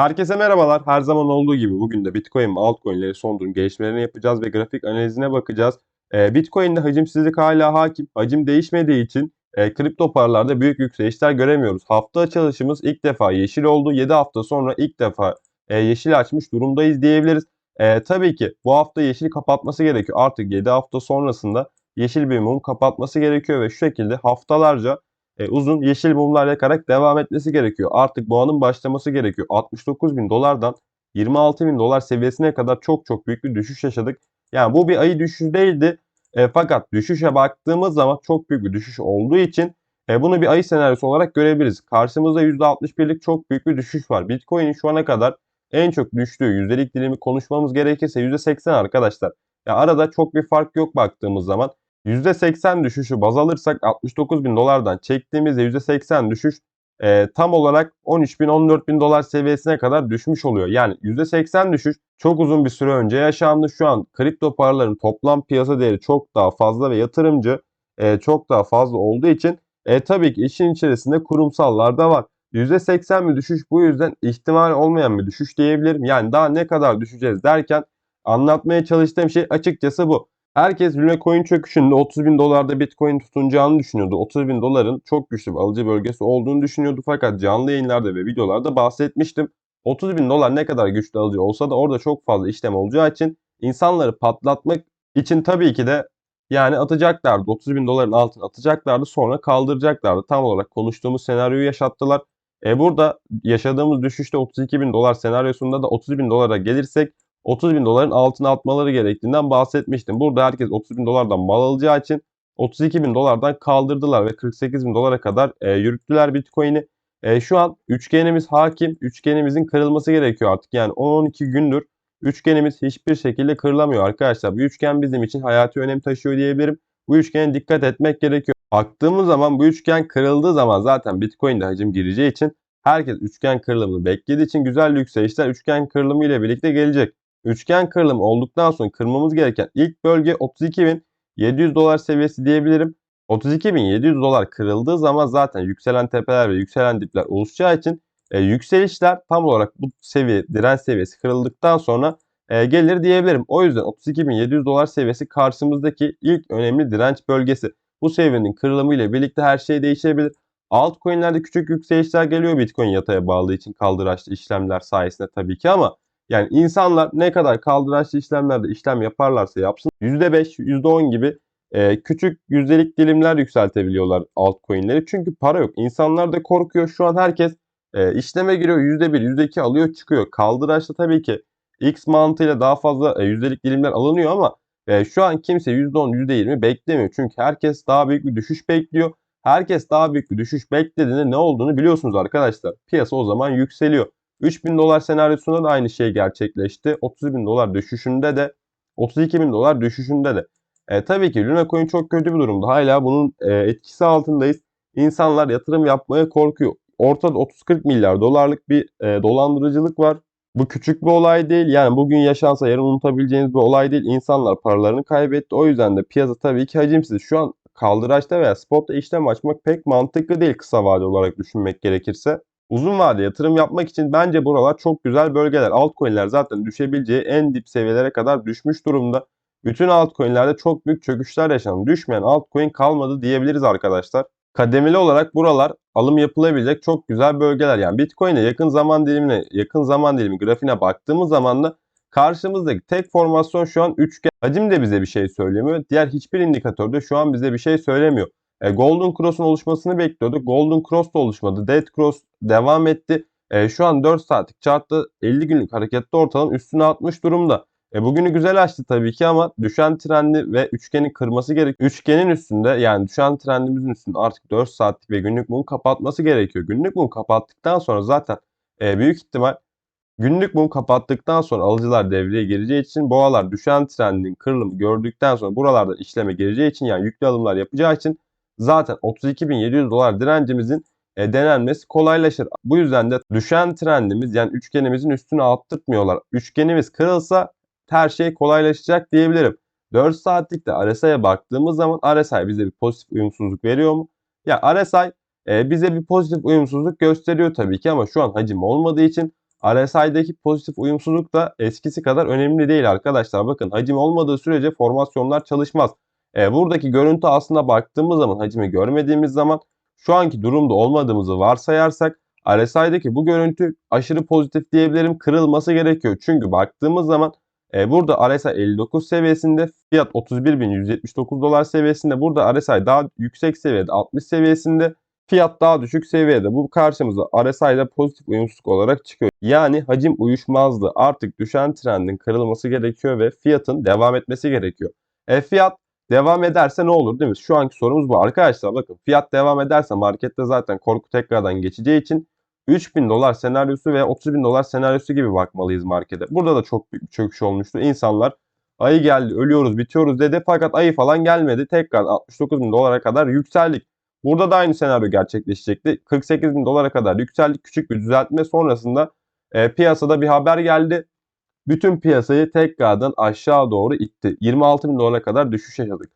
Herkese merhabalar. Her zaman olduğu gibi bugün de Bitcoin ve altcoin'leri son durum gelişmelerini yapacağız ve grafik analizine bakacağız. Ee, Bitcoin'de hacimsizlik hala hakim. Hacim değişmediği için e, kripto paralarda büyük yükselişler göremiyoruz. Hafta açılışımız ilk defa yeşil oldu. 7 hafta sonra ilk defa e, yeşil açmış durumdayız diyebiliriz. E, tabii ki bu hafta yeşil kapatması gerekiyor. Artık 7 hafta sonrasında yeşil bir mum kapatması gerekiyor ve şu şekilde haftalarca e, uzun yeşil mumlar yakarak devam etmesi gerekiyor. Artık boğanın başlaması gerekiyor. 69 bin dolardan 26 bin dolar seviyesine kadar çok çok büyük bir düşüş yaşadık. Yani bu bir ayı düşüş değildi. E, fakat düşüşe baktığımız zaman çok büyük bir düşüş olduğu için e, bunu bir ayı senaryosu olarak görebiliriz. Karşımızda %61'lik çok büyük bir düşüş var. Bitcoin'in şu ana kadar en çok düştüğü yüzdelik dilimi konuşmamız gerekirse %80 arkadaşlar. Ya arada çok bir fark yok baktığımız zaman. %80 düşüşü baz alırsak 69 bin dolardan çektiğimizde %80 düşüş e, tam olarak 13 bin 14 bin dolar seviyesine kadar düşmüş oluyor. Yani %80 düşüş çok uzun bir süre önce yaşandı. Şu an kripto paraların toplam piyasa değeri çok daha fazla ve yatırımcı e, çok daha fazla olduğu için e, tabii ki işin içerisinde kurumsallar da var. %80 bir düşüş bu yüzden ihtimal olmayan bir düşüş diyebilirim. Yani daha ne kadar düşeceğiz derken anlatmaya çalıştığım şey açıkçası bu. Herkes Luna çöküşünde 30 bin dolarda Bitcoin tutunacağını düşünüyordu. 30 bin doların çok güçlü bir alıcı bölgesi olduğunu düşünüyordu. Fakat canlı yayınlarda ve videolarda bahsetmiştim. 30 bin dolar ne kadar güçlü alıcı olsa da orada çok fazla işlem olacağı için insanları patlatmak için tabii ki de yani atacaklardı. 30 bin doların altına atacaklardı sonra kaldıracaklardı. Tam olarak konuştuğumuz senaryoyu yaşattılar. E burada yaşadığımız düşüşte 32 bin dolar senaryosunda da 30 bin dolara gelirsek 30 bin doların altına atmaları gerektiğinden bahsetmiştim. Burada herkes 30 bin dolardan mal alacağı için 32 bin dolardan kaldırdılar ve 48 bin dolara kadar e, yürüttüler Bitcoin'i. E, şu an üçgenimiz hakim. Üçgenimizin kırılması gerekiyor artık. Yani 10-12 gündür üçgenimiz hiçbir şekilde kırılamıyor arkadaşlar. Bu üçgen bizim için hayati önem taşıyor diyebilirim. Bu üçgene dikkat etmek gerekiyor. Baktığımız zaman bu üçgen kırıldığı zaman zaten Bitcoin'de hacim gireceği için herkes üçgen kırılımını beklediği için güzel yükselişler üçgen kırılımı ile birlikte gelecek. Üçgen kırılımı olduktan sonra kırmamız gereken ilk bölge 32.700 dolar seviyesi diyebilirim. 32.700 dolar kırıldığı zaman zaten yükselen tepeler ve yükselen dipler oluşacağı için e, yükselişler tam olarak bu seviye direnç seviyesi kırıldıktan sonra e, gelir diyebilirim. O yüzden 32.700 dolar seviyesi karşımızdaki ilk önemli direnç bölgesi. Bu seviyenin kırılımı ile birlikte her şey değişebilir. Altcoin'lerde küçük yükselişler geliyor Bitcoin yataya bağlı için kaldıraçlı işlemler sayesinde tabii ki ama yani insanlar ne kadar kaldıraçlı işlemlerde işlem yaparlarsa yapsın %5, %10 gibi e, küçük yüzdelik dilimler yükseltebiliyorlar altcoin'leri. Çünkü para yok. İnsanlar da korkuyor. Şu an herkes e, işleme giriyor. %1, %2 alıyor çıkıyor. Kaldıraçta tabii ki X mantığıyla daha fazla e, yüzdelik dilimler alınıyor ama e, şu an kimse %10, %20 beklemiyor. Çünkü herkes daha büyük bir düşüş bekliyor. Herkes daha büyük bir düşüş beklediğinde ne olduğunu biliyorsunuz arkadaşlar. Piyasa o zaman yükseliyor. 3000 dolar senaryosunda da aynı şey gerçekleşti. 30 bin dolar düşüşünde de 32 bin dolar düşüşünde de. E, tabii ki Luna Coin çok kötü bir durumda. Hala bunun e, etkisi altındayız. İnsanlar yatırım yapmaya korkuyor. Ortada 30-40 milyar dolarlık bir e, dolandırıcılık var. Bu küçük bir olay değil. Yani bugün yaşansa yarın unutabileceğiniz bir olay değil. İnsanlar paralarını kaybetti. O yüzden de piyasa tabii ki hacimsiz. Şu an kaldıraçta veya spotta işlem açmak pek mantıklı değil kısa vade olarak düşünmek gerekirse. Uzun vade yatırım yapmak için bence buralar çok güzel bölgeler. Altcoin'ler zaten düşebileceği en dip seviyelere kadar düşmüş durumda. Bütün altcoin'lerde çok büyük çöküşler yaşandı. Düşmeyen altcoin kalmadı diyebiliriz arkadaşlar. Kademeli olarak buralar alım yapılabilecek çok güzel bölgeler. Yani Bitcoin'e yakın zaman dilimine, yakın zaman dilimi grafiğine baktığımız zaman da karşımızdaki tek formasyon şu an üçgen. Hacim de bize bir şey söylemiyor. Diğer hiçbir indikatör de şu an bize bir şey söylemiyor. E, Golden Cross'un oluşmasını bekliyorduk. Golden Cross da oluşmadı. Dead Cross devam etti. E, şu an 4 saatlik chartta 50 günlük harekette ortalama üstüne atmış durumda. E, bugünü güzel açtı tabii ki ama düşen trendi ve üçgeni kırması gerek. Üçgenin üstünde yani düşen trendimizin üstünde artık 4 saatlik ve günlük mum kapatması gerekiyor. Günlük mum kapattıktan sonra zaten e, büyük ihtimal günlük mum kapattıktan sonra alıcılar devreye gireceği için boğalar düşen trendin kırılımı gördükten sonra buralardan işleme gireceği için yani yüklü alımlar yapacağı için zaten 32.700 dolar direncimizin e, denenmesi kolaylaşır. Bu yüzden de düşen trendimiz yani üçgenimizin üstüne attırtmıyorlar. Üçgenimiz kırılsa her şey kolaylaşacak diyebilirim. 4 saatlikte RSI'ye baktığımız zaman RSI bize bir pozitif uyumsuzluk veriyor mu? Ya RSI e, bize bir pozitif uyumsuzluk gösteriyor tabii ki ama şu an hacim olmadığı için RSI'deki pozitif uyumsuzluk da eskisi kadar önemli değil arkadaşlar. Bakın hacim olmadığı sürece formasyonlar çalışmaz. E, buradaki görüntü aslında baktığımız zaman hacmi görmediğimiz zaman şu anki durumda olmadığımızı varsayarsak RSI'deki bu görüntü aşırı pozitif diyebilirim kırılması gerekiyor. Çünkü baktığımız zaman e, burada RSI 59 seviyesinde fiyat 31.179 dolar seviyesinde burada RSI daha yüksek seviyede 60 seviyesinde fiyat daha düşük seviyede. Bu karşımıza RSI ile pozitif uyumsuzluk olarak çıkıyor. Yani hacim uyuşmazdı. Artık düşen trendin kırılması gerekiyor ve fiyatın devam etmesi gerekiyor. E, fiyat devam ederse ne olur değil mi? Şu anki sorumuz bu. Arkadaşlar bakın fiyat devam ederse markette zaten korku tekrardan geçeceği için 3000 dolar senaryosu ve 30 bin dolar senaryosu gibi bakmalıyız markete. Burada da çok büyük bir çöküş olmuştu. İnsanlar ayı geldi, ölüyoruz, bitiyoruz dedi. Fakat ayı falan gelmedi. Tekrar 69 bin dolara kadar yükseldik. Burada da aynı senaryo gerçekleşecekti. 48 bin dolara kadar yükseldik. Küçük bir düzeltme sonrasında e, piyasada bir haber geldi. Bütün piyasayı tekrardan aşağı doğru itti. 26 bin dolara kadar düşüş yaşadık.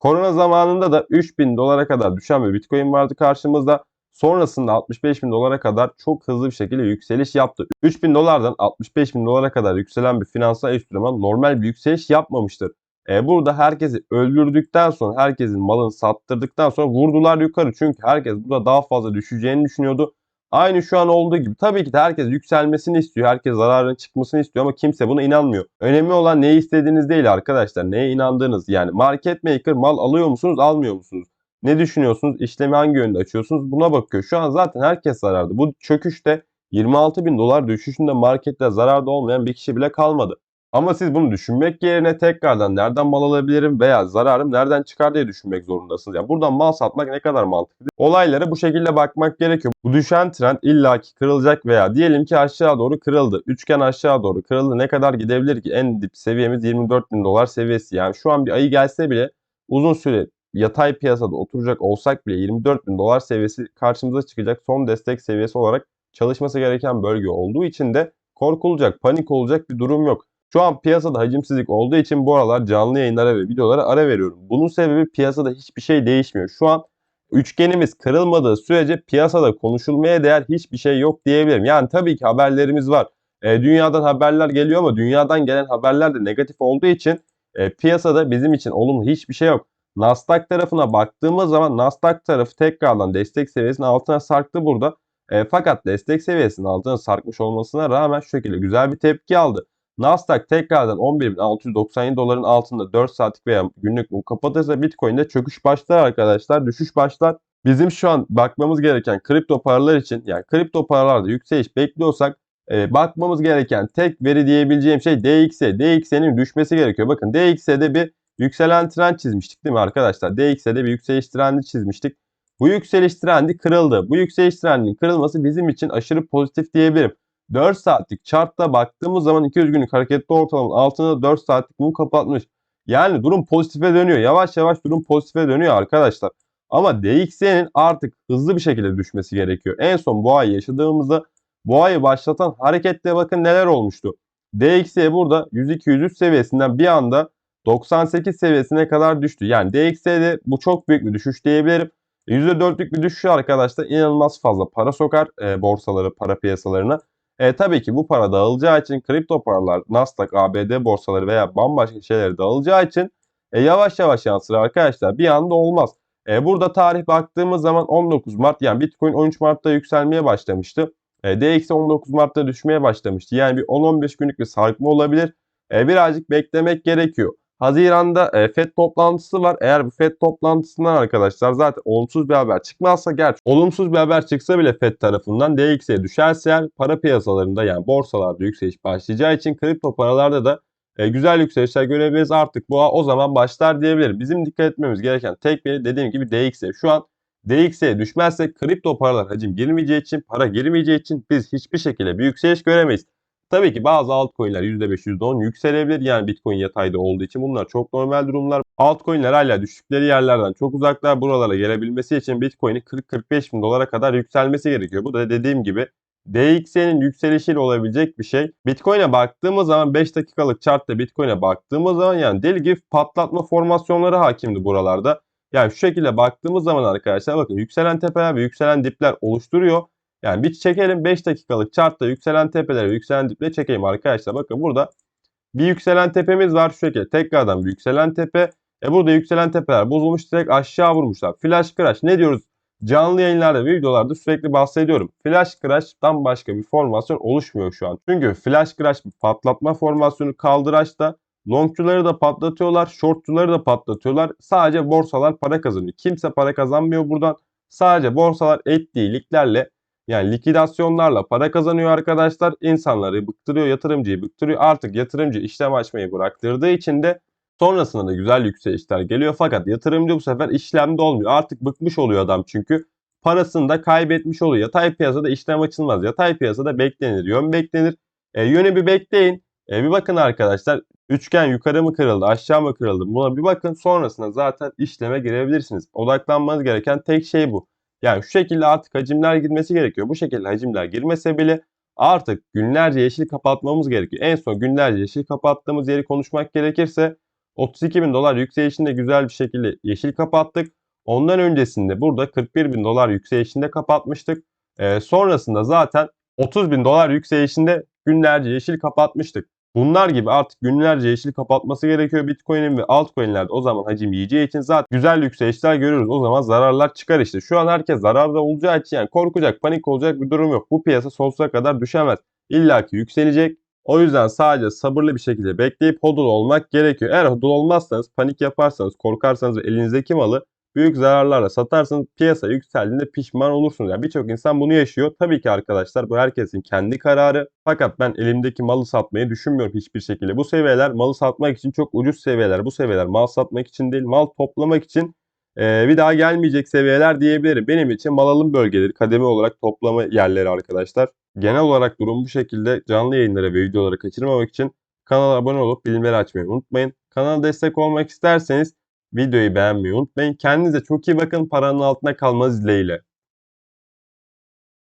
Korona zamanında da 3 bin dolara kadar düşen bir bitcoin vardı karşımızda. Sonrasında 65 bin dolara kadar çok hızlı bir şekilde yükseliş yaptı. 3 bin dolardan 65 bin dolara kadar yükselen bir finansal enstrüman normal bir yükseliş yapmamıştır. E, burada herkesi öldürdükten sonra, herkesin malını sattırdıktan sonra vurdular yukarı. Çünkü herkes burada daha fazla düşeceğini düşünüyordu. Aynı şu an olduğu gibi. Tabii ki de herkes yükselmesini istiyor. Herkes zararın çıkmasını istiyor ama kimse buna inanmıyor. Önemli olan neyi istediğiniz değil arkadaşlar. Neye inandığınız. Yani market maker mal alıyor musunuz, almıyor musunuz? Ne düşünüyorsunuz? İşlemi hangi yönde açıyorsunuz? Buna bakıyor. Şu an zaten herkes zararda. Bu çöküşte 26 bin dolar düşüşünde markette zararda olmayan bir kişi bile kalmadı. Ama siz bunu düşünmek yerine tekrardan nereden mal alabilirim veya zararım nereden çıkar diye düşünmek zorundasınız. Yani buradan mal satmak ne kadar mantıklı. Olaylara bu şekilde bakmak gerekiyor. Bu düşen trend illaki kırılacak veya diyelim ki aşağı doğru kırıldı. Üçgen aşağı doğru kırıldı. Ne kadar gidebilir ki? En dip seviyemiz 24 bin dolar seviyesi. Yani şu an bir ayı gelse bile uzun süre yatay piyasada oturacak olsak bile 24 bin dolar seviyesi karşımıza çıkacak son destek seviyesi olarak çalışması gereken bölge olduğu için de korkulacak, panik olacak bir durum yok. Şu an piyasada hacimsizlik olduğu için bu aralar canlı yayınlara ve videolara ara veriyorum. Bunun sebebi piyasada hiçbir şey değişmiyor. Şu an üçgenimiz kırılmadığı sürece piyasada konuşulmaya değer hiçbir şey yok diyebilirim. Yani tabii ki haberlerimiz var. E, dünyadan haberler geliyor ama dünyadan gelen haberler de negatif olduğu için e, piyasada bizim için olumlu hiçbir şey yok. Nasdaq tarafına baktığımız zaman Nasdaq tarafı tekrardan destek seviyesinin altına sarktı burada. E, fakat destek seviyesinin altına sarkmış olmasına rağmen şu şekilde güzel bir tepki aldı. Nasdaq tekrardan 11.697 doların altında 4 saatlik veya günlük mum kapatırsa Bitcoin'de çöküş başlar arkadaşlar. Düşüş başlar. Bizim şu an bakmamız gereken kripto paralar için yani kripto paralarda yükseliş bekliyorsak e, bakmamız gereken tek veri diyebileceğim şey DXY. DXY'nin düşmesi gerekiyor. Bakın DXY'de bir yükselen trend çizmiştik değil mi arkadaşlar? DXY'de bir yükseliş trendi çizmiştik. Bu yükseliş trendi kırıldı. Bu yükseliş trendinin kırılması bizim için aşırı pozitif diyebilirim. 4 saatlik chartta baktığımız zaman 200 günlük hareketli ortalamanın altında 4 saatlik mum kapatmış. Yani durum pozitife dönüyor. Yavaş yavaş durum pozitife dönüyor arkadaşlar. Ama DXY'nin artık hızlı bir şekilde düşmesi gerekiyor. En son bu ay yaşadığımızda bu ayı başlatan harekette bakın neler olmuştu. DXY burada 102-103 seviyesinden bir anda 98 seviyesine kadar düştü. Yani DXY'de bu çok büyük bir düşüş diyebilirim. %4'lük bir düşüş arkadaşlar inanılmaz fazla para sokar e, borsaları, para piyasalarına. E, tabii ki bu para dağılacağı için kripto paralar, Nasdaq, ABD borsaları veya bambaşka şeyler dağılacağı için e, yavaş yavaş yansır arkadaşlar. Bir anda olmaz. E, burada tarih baktığımız zaman 19 Mart yani Bitcoin 13 Mart'ta yükselmeye başlamıştı. E, DXY 19 Mart'ta düşmeye başlamıştı. Yani bir 10-15 günlük bir sarkma olabilir. E, birazcık beklemek gerekiyor. Haziran'da e, FED toplantısı var. Eğer bu FED toplantısından arkadaşlar zaten olumsuz bir haber çıkmazsa gerçi olumsuz bir haber çıksa bile FED tarafından DXY düşerse eğer para piyasalarında yani borsalarda yükseliş başlayacağı için kripto paralarda da e, güzel yükselişler görebiliriz. Artık bu o zaman başlar diyebilirim. Bizim dikkat etmemiz gereken tek veri dediğim gibi DXY. Şu an DXY düşmezse kripto paralar hacim girmeyeceği için, para girmeyeceği için biz hiçbir şekilde bir yükseliş göremeyiz. Tabii ki bazı altcoin'ler %5, %10 yükselebilir. Yani Bitcoin yatayda olduğu için bunlar çok normal durumlar. Altcoin'ler hala düştükleri yerlerden çok uzaklar. Buralara gelebilmesi için Bitcoin'in 40-45 bin dolara kadar yükselmesi gerekiyor. Bu da dediğim gibi DXY'nin yükselişiyle olabilecek bir şey. Bitcoin'e baktığımız zaman 5 dakikalık chartta Bitcoin'e baktığımız zaman yani deli gibi patlatma formasyonları hakimdi buralarda. Yani şu şekilde baktığımız zaman arkadaşlar bakın yükselen tepeler ve yükselen dipler oluşturuyor. Yani bir çekelim 5 dakikalık chartta yükselen tepeleri, yükselen dipleri çekeyim arkadaşlar. Bakın burada bir yükselen tepemiz var şu şekilde. Tekrardan bir yükselen tepe. E burada yükselen tepeler bozulmuş direkt aşağı vurmuşlar. Flash crash ne diyoruz? Canlı yayınlarda videolarda sürekli bahsediyorum. Flash crash'tan başka bir formasyon oluşmuyor şu an. Çünkü flash crash patlatma formasyonu kaldıraçta longçuları da patlatıyorlar, shortçuları da patlatıyorlar. Sadece borsalar para kazanıyor. Kimse para kazanmıyor buradan. Sadece borsalar ettiği liglerle yani likidasyonlarla para kazanıyor arkadaşlar. İnsanları bıktırıyor, yatırımcıyı bıktırıyor. Artık yatırımcı işlem açmayı bıraktırdığı için de sonrasında da güzel yükselişler geliyor. Fakat yatırımcı bu sefer işlemde olmuyor. Artık bıkmış oluyor adam çünkü. Parasını da kaybetmiş oluyor. Yatay piyasada işlem açılmaz. Yatay piyasada beklenir, yön beklenir. E, yönü bir bekleyin. E, bir bakın arkadaşlar. Üçgen yukarı mı kırıldı, aşağı mı kırıldı? Buna bir bakın. Sonrasında zaten işleme girebilirsiniz. Odaklanmanız gereken tek şey bu. Yani şu şekilde artık hacimler girmesi gerekiyor. Bu şekilde hacimler girmese bile artık günlerce yeşil kapatmamız gerekiyor. En son günlerce yeşil kapattığımız yeri konuşmak gerekirse 32 bin dolar yükselişinde güzel bir şekilde yeşil kapattık. Ondan öncesinde burada 41 bin dolar yükselişinde kapatmıştık. Ee, sonrasında zaten 30 bin dolar yükselişinde günlerce yeşil kapatmıştık. Bunlar gibi artık günlerce yeşil kapatması gerekiyor Bitcoin'in ve altcoin'lerde o zaman hacim yiyeceği için zaten güzel yükselişler görüyoruz. O zaman zararlar çıkar işte. Şu an herkes zararda olacağı için yani korkacak, panik olacak bir durum yok. Bu piyasa sonsuza kadar düşemez. İlla ki yükselecek. O yüzden sadece sabırlı bir şekilde bekleyip hodl olmak gerekiyor. Eğer hodl olmazsanız, panik yaparsanız, korkarsanız ve elinizdeki malı büyük zararlarla satarsanız piyasa yükseldiğinde pişman olursunuz. Yani birçok insan bunu yaşıyor. Tabii ki arkadaşlar bu herkesin kendi kararı. Fakat ben elimdeki malı satmayı düşünmüyorum hiçbir şekilde. Bu seviyeler malı satmak için çok ucuz seviyeler. Bu seviyeler mal satmak için değil, mal toplamak için ee, bir daha gelmeyecek seviyeler diyebilirim. Benim için mal alım bölgeleri, kademe olarak toplama yerleri arkadaşlar. Genel olarak durum bu şekilde canlı yayınları ve videoları kaçırmamak için kanala abone olup bildirimleri açmayı unutmayın. Kanala destek olmak isterseniz videoyu beğenmeyi unutmayın. Kendinize çok iyi bakın. Paranın altında kalmanız dileğiyle.